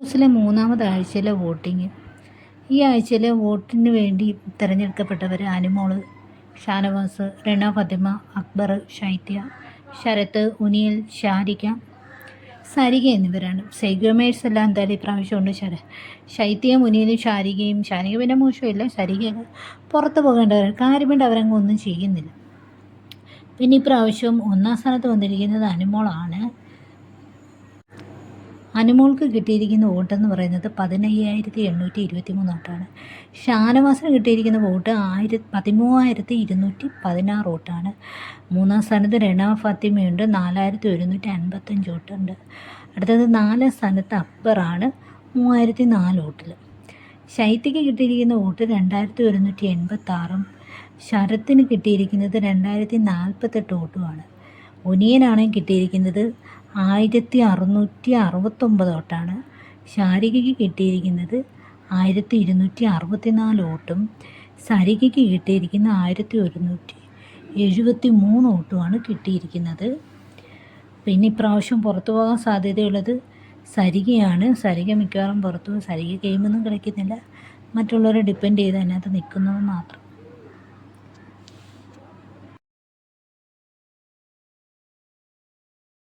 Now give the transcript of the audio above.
ഹൗസിലെ മൂന്നാമത് ആഴ്ചയിലെ വോട്ടിംഗ്. ഈ ആഴ്ചയിലെ വോട്ടിന് വേണ്ടി തിരഞ്ഞെടുക്കപ്പെട്ടവർ അനുമോൾ ഷാനവാസ് റണ ഫതിമ അക്ബർ ഷൈത്യ ശരത്ത് ഉനിയൽ ഷാരിക സരിക എന്നിവരാണ്. സെഗ്യുമേഴ്സ് എല്ലാം എന്തായാലും ഇപ്രാവശ്യം ഉണ്ട് ശര ശൈത്യം മുനിയിലും ഷാരികയും ശാരിക പിന്നെ മോശമില്ല സരിക പുറത്ത് പോകേണ്ടവർ കാര്യമുണ്ട് അവരങ്ങ് ഒന്നും ചെയ്യുന്നില്ല. പിന്നെ ഇപ്രാവശ്യം ഒന്നാം സ്ഥാനത്ത് വന്നിരിക്കുന്നത് അനുമോളാണ്. അനുമോൾക്ക് കിട്ടിയിരിക്കുന്ന വോട്ടെന്ന് പറയുന്നത് പതിനയ്യായിരത്തി എണ്ണൂറ്റി ഇരുപത്തി മൂന്ന് വോട്ടാണ്. ഷാനവാസിന് കിട്ടിയിരിക്കുന്ന വോട്ട് ആയിര പതിമൂവായിരത്തി ഇരുന്നൂറ്റി പതിനാറ് വോട്ടാണ്. മൂന്നാം സ്ഥാനത്ത് രണ ഫാത്തിമയുണ്ട് നാലായിരത്തി ഒരുന്നൂറ്റി അൻപത്തഞ്ച് വോട്ടുണ്ട്. അടുത്തത് നാലാം സ്ഥാനത്ത് അക്ബറാണ് മൂവായിരത്തി നാല് വോട്ടിൽ ശൈത്യയ്ക്ക് കിട്ടിയിരിക്കുന്ന വോട്ട് രണ്ടായിരത്തി ഒരുന്നൂറ്റി എൺപത്താറും ശരത്തിന് കിട്ടിയിരിക്കുന്നത് രണ്ടായിരത്തി നാൽപ്പത്തെട്ട് വോട്ടുമാണ്. ഒനിയനാണെങ്കിൽ കിട്ടിയിരിക്കുന്നത്. ആയിരത്തി അറുന്നൂറ്റി അറുപത്തൊമ്പത് വോട്ടാണ് ശാരികയ്ക്ക് കിട്ടിയിരിക്കുന്നത്. ആയിരത്തി ഇരുന്നൂറ്റി അറുപത്തി നാല് വോട്ടും സരികയ്ക്ക് കിട്ടിയിരിക്കുന്ന ആയിരത്തി ഒരുന്നൂറ്റി എഴുപത്തി മൂന്ന് വോട്ടുമാണ് കിട്ടിയിരിക്കുന്നത്. പിന്നെ ഇപ്രാവശ്യം പുറത്തു പോകാൻ സാധ്യതയുള്ളത് സരികയാണ്. സരിക മിക്കവാറും പുറത്തു പോകും സരിക ഗെയിമൊന്നും കളിക്കുന്നില്ല. മറ്റുള്ളവരെ ഡിപ്പെൻഡ് ചെയ്ത് അതിനകത്ത് നിൽക്കുന്നത് മാത്രം.